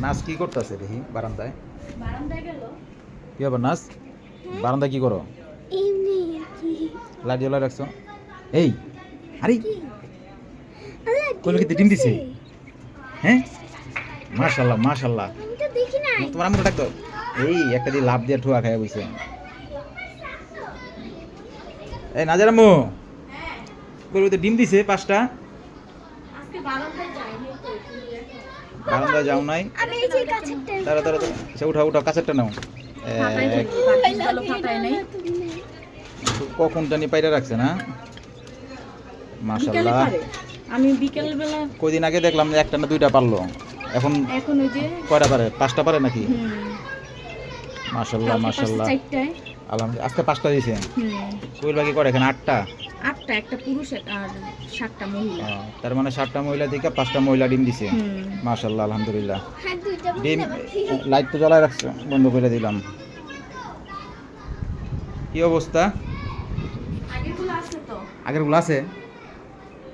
নাচ কি করতেছে দেখি বারান্দায়? বারান্দায় গেল। কি হবে নাচ? বারান্দায় কি করো? লাইট জ্বলা রাখছো? এই আরে! আল্লাহ কইলো কি ডিম দিছে? হ্যাঁ? মাশাল্লাহ মাশাল্লাহ। আমি তো দেখি নাই। তোমার আমরা ডাকতো এই একটা দিয়ে লাভ দিয়ে ঠুয়া খাইয়া বইছে। এই নাজার আম্মু। কইলো তো ডিম দিছে পাঁচটা আজকে বারান্দায় যাইনি তো বারান্দায় যাও নাই। তারা তারা সে উঠাও উঠাও কাছেরটা নাও। কখন জানি পাইরা রাখছে না? পারে। আমি বিকেল বেলা কয়দিন আগে দেখলাম যে একটা না দুইটা পারল। এখন এখন ওই যে কয়টা পারে? পাঁচটা পারে নাকি? হুম। মাশাল্লাহ আলহামদুলিল্লাহ আজকে পাঁচটা দিয়েছে হুম। কইল বাকি করে এখানে আটটা? আটটা একটা পুরুষ আর সাতটা মহিলা। তার মানে সাতটা মহিলা থেকে পাঁচটা মহিলা ডিম দিছে? মাশাল্লাহ আলহামদুলিল্লাহ। ডিম লাইট তো জ্বালায় রাখছো বন্ধ করে দিলাম। কি অবস্থা? আগেরগুলো আছে আগের আছে?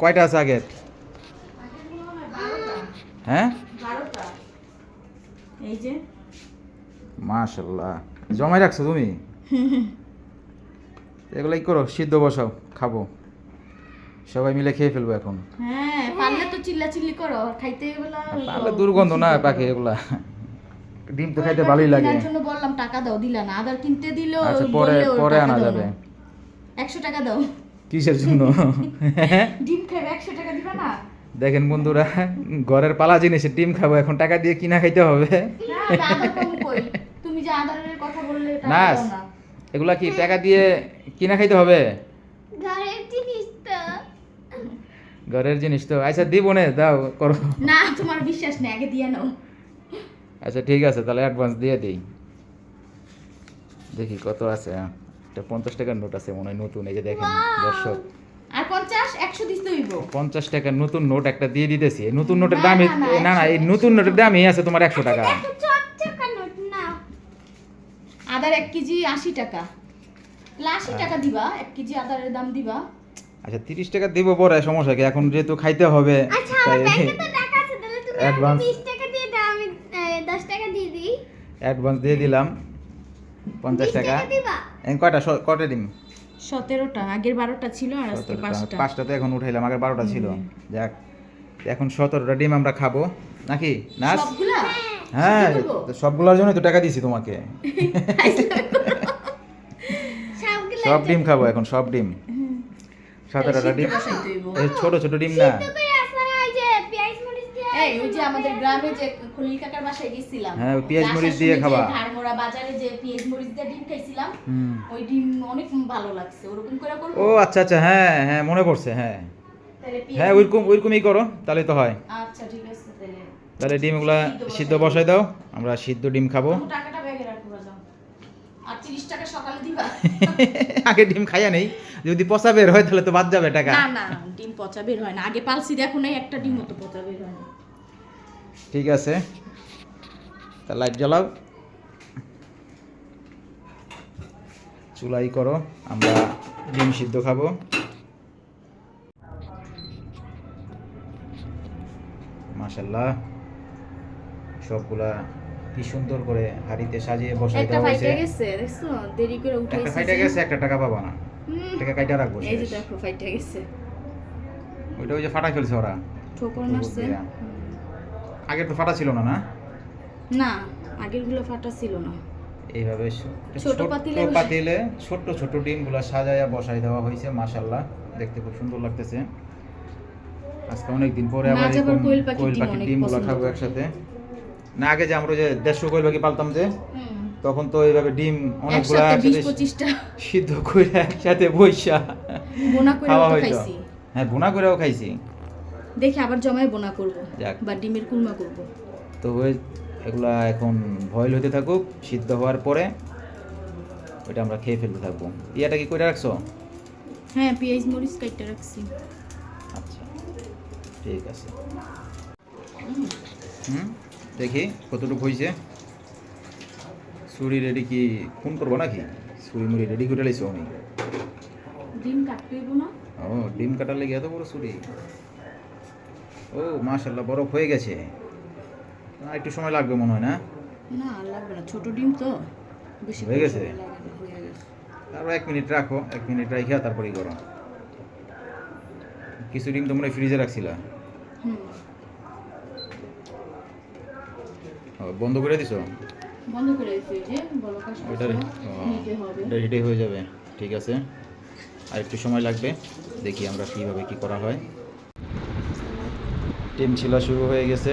কয়টা আছে আগের? হয়? বারোটা। হ্যাঁ এই যে। মাশাল্লাহ জমাই রাখছো তুমি? এগুলো কি করো সিদ্ধ বসাও খাব। সবাই মিলে খেয়ে ফেলব এখন। হ্যাঁ পারলে তো চিল্লা চিল্লি করো খাইতে বেলা তাহলে দুর্গন্ধ না পাখি এগুলা। ডিম তো খাইতে ভালোই লাগে। কেনার জন্য বললাম টাকা দাও দিলা না। আদার কিনতে দিল আচ্ছা পরে পরে আনা যাবে। একশো টাকা দাও। কিসের জন্য? ডিম খাবে একশো টাকা দিবা না? দেখেন বন্ধুরা ঘরের পালা জিনিসের ডিম খাব এখন টাকা দিয়ে কিনা খাইতে হবে। না? তুমি যে আদারের কথা বললে না। এগুলা কি টাকা দিয়ে কিনা খাইতে হবে? ঘরের জিনিস তো। আচ্ছা দিব নে দাও করো। না তোমার বিশ্বাস নেই আগে দিয়ে নাও। আচ্ছা ঠিক আছে তাহলে অ্যাডভান্স দিয়ে দিই। দেখি কত আছে একটা পঞ্চাশ টাকার নোট আছে মনে হয় নতুন এই যে দেখেন দর্শক। আর পঞ্চাশ একশো দিতে হইব। পঞ্চাশ টাকার নতুন নোট একটা দিয়ে দিতেছি। এই নতুন নোটের না, দামই না, না, না না এই নতুন নোটের দামই আছে তোমার একশো টাকা একটা চকচকা নোট না আদার এক কেজি আশি টাকা। তাহলে আশি হ্যাঁ। টাকা দিবা এক কেজি আদারের দাম দিবা। আচ্ছা তিরিশ টাকা দিব পরে সমস্যা কি? এখন যেহেতু খাইতে হবে আচ্ছা আমার তাই ব্যাংকে তো টাকা আছে তাহলে তুমি আমাকে Advance. 20 টাকা দিয়ে দাও আমি আহ, 10 টাকা দিয়ে দিই। অ্যাডভান্স দিয়ে দিলাম পঞ্চাশ টাকা কয়টা? স- কয়টা ডিম? সতেরোটা আগের বারোটা ছিল আর আজকে সতেরোটা। পাঁচটা। পাঁচটাতে এখন উঠাইলাম আগে বারোটা ছিল। যাক এখন সতেরোটা ডিম আমরা খাব। নাকি? না সবগুলা? হ্যাঁ সবগুলোর জন্যই তো টাকা দিছি তোমাকে। সব ডিম খাব এখন সব ডিম। সতেরোটা ডিম। বসাইতে হইব। ছোট ছোট ডিম না। সিদ্ধ করে আপনারা ওই যে পেঁয়াজ মরিচ দিয়ে এই ওই যে আমাদের গ্রামে যে খলিল কাকার বাসায় গেছিলাম। হ্যাঁ, ওই পেঁয়াজ মরিচ দিয়ে খাবা। ধারমোড়া বাজারে যে পেঁয়াজ মরিচ দিয়ে ডিম খাইছিলাম হুম। ওই ডিম অনেক ভালো লাগছে ওরকম করে করব? ও আচ্ছা আচ্ছা হ্যাঁ হ্যাঁ মনে পড়ছে হ্যাঁ। হ্যাঁ ওইরকম ওইরকমই করো তাহলে তো হয়। আচ্ছা ঠিক আছে। তাহলে ডিমগুলা সিদ্ধ বসাই দাও আমরা সিদ্ধ ডিম খাব। আগে ডিম খাইয়া নেই যদি পচা বের হয় তাহলে তো বাদ যাবে টাকা। না না ডিম পচা বের হয় না। আগে পালসি দেখো নাই একটা ডিমও তো পচা বের হয় না। ঠিক আছে। তা লাইট জ্বালাও। চুলাই করো আমরা ডিম সিদ্ধ খাব। মাশাল্লাহ সবগুলা কি সুন্দর করে হাড়িতে সাজিয়ে বসাই একটা দেওয়া হয়েছে ফাইটা গেছে দেখছ? দেরি করে একটা ফাইটা গেছে একটা টাকা পাবা না। টাকা কাইটা রাখব এই যে দেখো ফাইটা গেছে। ওইটা ওই যে ফাটা ফেলছে ওরা। ঠোকর মারছে। আগে তো ফাটা ছিল না না? না আগেরগুলো ফাটা ছিল না। এইভাবে ছোট পাতিলে ছোট্ট ছোট ডিমগুলো সাজায়া বসাই দেওয়া হয়েছে মাশাল্লাহ দেখতে খুব সুন্দর লাগতেছে। আজকে অনেক দিন পরে আবার কোয়েল পাখির ডিম ডিমগুলো খাব একসাথে। না আগে যে আমরা যে দেড়শো কোয়েল পাখি পালতাম যে তখন তো এইভাবে ডিম অনেকগুলো একসাথে বিশ সিদ্ধ করে একসাথে বইসা। বোনা খাওয়া হইতো। হ্যাঁ বোনা করেও খাইছি। দেখি আবার জমায় বোনা করব। বা ডিমের কুলমা করব। তো এগুলা এখন ভয়েল হতে থাকুক সিদ্ধ হওয়ার পরে ওইটা আমরা খেয়ে ফেলতে থাকব। ইয়াটা কি করে রাখছো? হ্যাঁ পেঁয়াজ মরিচ কাইটা রাখছি। আচ্ছা ঠিক আছে। হুম? দেখি কতটুকু হয়েছে ছুরি রেডি কি ফোন করব নাকি? ছুরি মুড়ি রেডি করে লাইছো আমি। ডিম কাটতে না? ও ডিম কাটার লেগে এত বড় ছুরি। ও মাশাল্লাহ বরফ হয়ে গেছে। একটু সময় লাগবে মনে হয় না? না লাগবে না ছোট ডিম তো। বেশি হয়ে গেছে? তারপর এক মিনিট রাখো এক মিনিট রাখিয়া তারপরেই করো। কিছু ডিম তোমরা ফ্রিজে রাখছিলা। হুম ও, বন্ধ করে দিছো? বন্ধ করে এই যে বলো কাজ নিতে হবে। এটা রেডি হয়ে যাবে ঠিক আছে? আর একটু সময় লাগবে দেখি আমরা কীভাবে কি করা হয়। ডিম ছিলা শুরু হয়ে গেছে।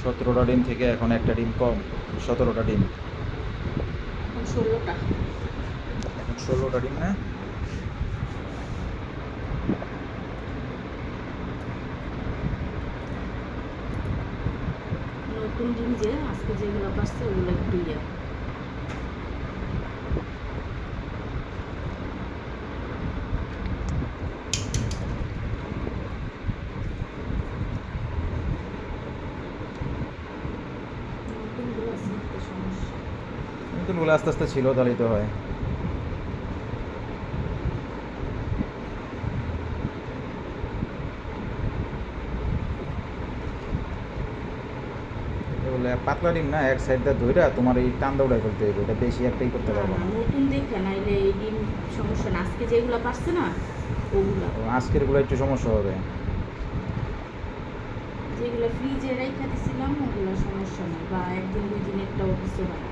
সতেরোটা ডিম থেকে এখন একটা ডিম কম সতেরোটা ডিম এখন ষোলোটা। এখন ষোলোটা ডিম না? নতুন ডিম যে, আজকে যেগুলো পাচ্ছে ওগুলো একটু ইয়ে। আস্তে আস্তে ছিল, তাহলেই তো হয়। পাতলা ডিম না এক সাইড দিয়ে ধইরা তোমার এই টান্দা উড়াই ফেলতে হবে এটা বেশি একটাই করতে না, পারব না, না। নতুন দেখে নাইলে এই ডিম সমস্যা না আজকে যেগুলো পাচ্ছে না ওগুলা। আজকেরগুলো একটু সমস্যা হবে। যেগুলো ফ্রিজে রেখে দিছিলাম ওগুলো সমস্যা নেই বা একদিন দুই দিন একটাও কিছু হয় না।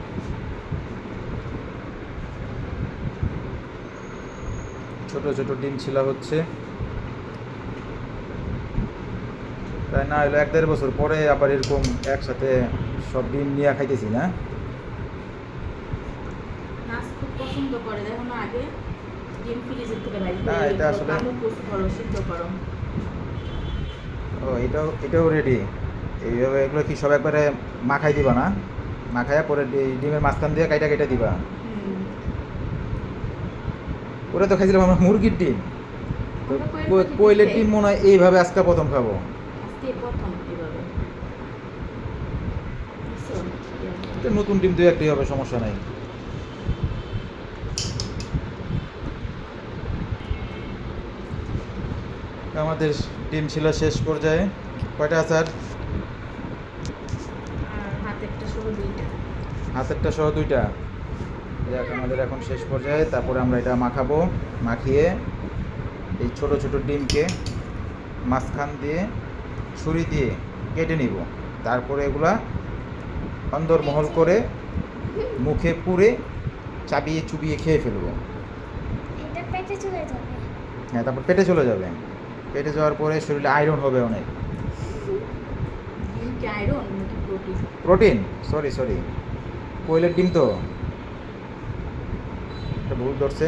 ছোট ছোট ডিম ছিলা হচ্ছে। তাই না হলো এক দেড় বছর পরে আবার এরকম একসাথে সব ডিম নিয়ে খাইতেছি না? খুব পছন্দ করে দেখো না আগে ডিম ফ্রিজের থেকে বাইরে না, এটা আসলে- করো সিদ্ধ করো। ও এটাও এটাও রেডি এইভাবে এগুলো কি সব একবারে মাখাই দিবা না? মাখাইয়া পরে ডিমের মাঝখান দিয়ে কাইটা কাইটা দিবা। হুম। ওরা তো খাইছিলাম আমরা মুরগির ডিম। কোয়েলের ডিম মনে হয় এইভাবে আজকে প্রথম খাব। আজকে প্রথম নতুন ডিম দু একটাই হবে সমস্যা নাই। আমাদের ডিম ছিল শেষ পর্যায়ে। কয়টা আচার আর? হাতে সহ দুইটা। হাতেরটা সহ দুইটা। যাক আমাদের এখন শেষ পর্যায়ে। তারপরে আমরা এটা মাখাবো মাখিয়ে এই ছোট ছোট ডিমকে মাঝখান দিয়ে ছুরি দিয়ে কেটে নিব। তারপরে এগুলা অন্দরমহল করে মুখে পুরে চাবিয়ে চুবিয়ে খেয়ে ফেলব। এটা পেটে চলে যাবে। হ্যাঁ তারপর পেটে চলে যাবে। পেটে যাওয়ার পরে শরীরে আয়রন হবে অনেক। Iron protein protein sorry sorry কোয়েলের ডিম তো। এটা ভুল ধরছে।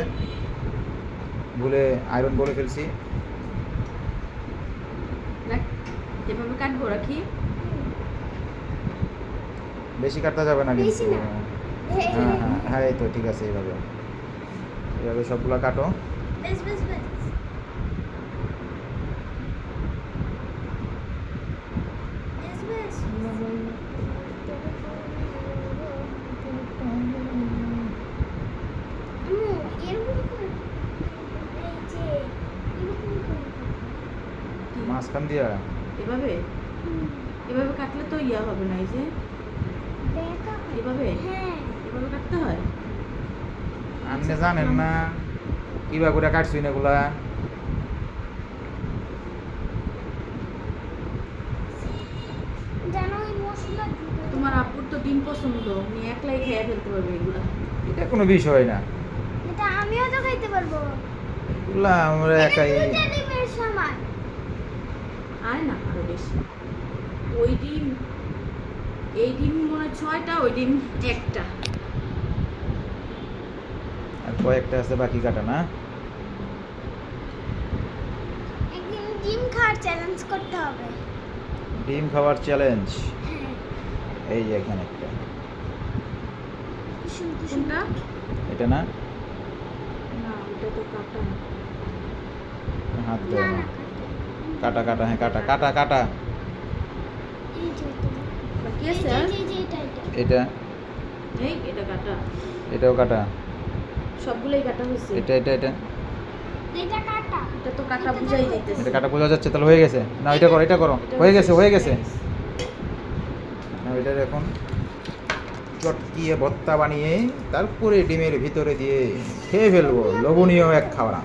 ভুলে আয়রন বলে ফেলছি। এভাবে কাটবো রাখি। বেশি কাটা যাবে না কিন্তু। হ্যাঁ হ্যাঁ। হ্যাঁ এই তো ঠিক আছে এইভাবে। এইভাবে সবগুলো কাটো? মাঝখান দিয়া। এভাবে? এভাবে কাটলে তো ইয়া হবে না এই যে হয়। এভাবে? হ্যাঁ। এভাবে কাটতে হয়? আপনি জানেন না। কিবা করে কাটছি না ঢুকে তোমার আপুর তো ডিম পছন্দ। উনি একলাই খেয়ে ফেলতে পারবে এগুলা। এটা কোনো বিষয় না। এটা আমিও তো খাইতে পারব। এগুলা আমরা একাই সমান। আয় না আরও বেশি। ওই ডিম এই ডিম মনে ছয়টা ওই ডিম একটা। আর কয়েকটা আছে বাকি কাটা না? একদিন জিম খাওয়ার চ্যালেঞ্জ করতে হবে। ডিম খাওয়ার চ্যালেঞ্জ এই যে এখানে একটা। কোনটা? এটা না? না ওটা তো কাটা হাত কাটা। কাটা হ্যাঁ কাটা কাটা কাটা। এই যে এটা। কাটা। এটাও কাটা? সবগুলোই কাটা হয়েছে। এটা এটা এটা? এটা কাটা। এটা তো কাটা বুঝাই যাইতেছে। এটা কাটা বোঝা যাচ্ছে তাহলে হয়ে গেছে। না এটা করো এটা করো। হয়ে গেছে হয়ে গেছে। না এটার এখন চটকিয়ে ভর্তা বানিয়ে তারপরে ডিমের ভিতরে দিয়ে খেয়ে ফেলব। লোভনীয় এক খাওয়া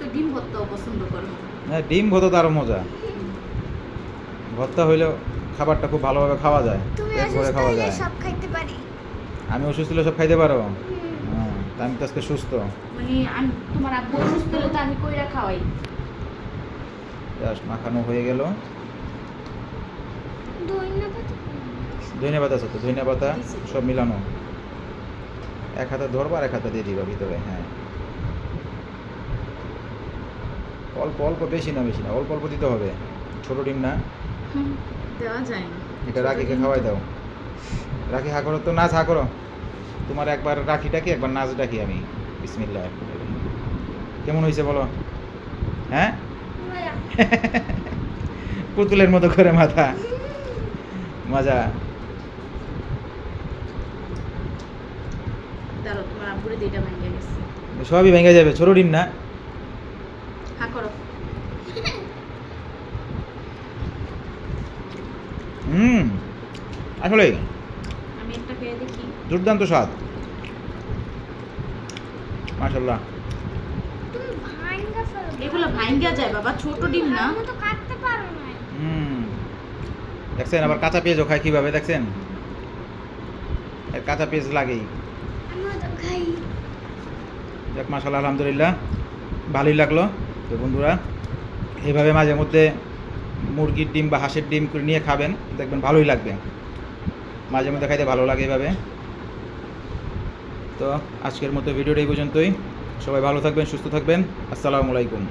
তুমি তো পছন্দ করো। হ্যাঁ ডিম ভর্তা তো আরও মজা। ভর্তা হইলেও খাবারটা খুব ভালোভাবে খাওয়া যায়। ভরে খাওয়া যায়। সব খাইতে পারি। আমি অসুস্থ হলে সব খাইতে পারো? হ্যাঁ আমি তো আজকে সুস্থ। মানে আমি তোমার আব্বু অসুস্থ হলে তো আমি কইরা খাওয়াই। জাস্ট মাখানো হয়ে গেল। ধন্যবাদ। ধনিয়া পাতা আছে তো ধনিয়া পাতা সব মিলানো। এক হাতে ধরবা আর এক হাতে দিয়ে দিবা ভিতরে হ্যাঁ। অল্প অল্প বেশি না বেশি না অল্প অল্প দিতে হবে। ছোট ডিম না। দেওয়া যায়। না এটা রাখিকে খাওয়াই দাও। রাখি হা করো তো নাচ হা করো। তোমার একবার রাখি ডাকি একবার নাচ ডাকি আমি। বিসমিল্লাহ। কেমন হয়েছে বলো? হ্যাঁ? পুতুলের মতো করে মাথা। মজা। সবই ভেঙে যাবে ছোট ডিম না। হা করো। হুম আসলে আমি একটা খেয়ে দেখি। দুর্দান্ত স্বাদ। মাশাল্লাহ তুমি এগুলো ভাঙ্গা যায় বাবা ছোট ডিম না। তো কাটতে পারো না হুম। দেখছেন আবার কাঁচা পেঁয়াজও খায় কীভাবে দেখছেন? এর কাঁচা পেঁয়াজ লাগেই। আমিও তো খাই। যাক মাশাল্লাহ আলহামদুলিল্লাহ। ভালোই লাগল। তো বন্ধুরা, এভাবে মাঝে মধ্যে মুরগির ডিম বা হাঁসের ডিম করে নিয়ে খাবেন, দেখবেন ভালোই লাগবে। মাঝে মধ্যে খাইতে ভালো লাগে এভাবে। তো আজকের মতো ভিডিওটা এই পর্যন্তই। সবাই ভালো থাকবেন, সুস্থ থাকবেন। আসসালামু আলাইকুম।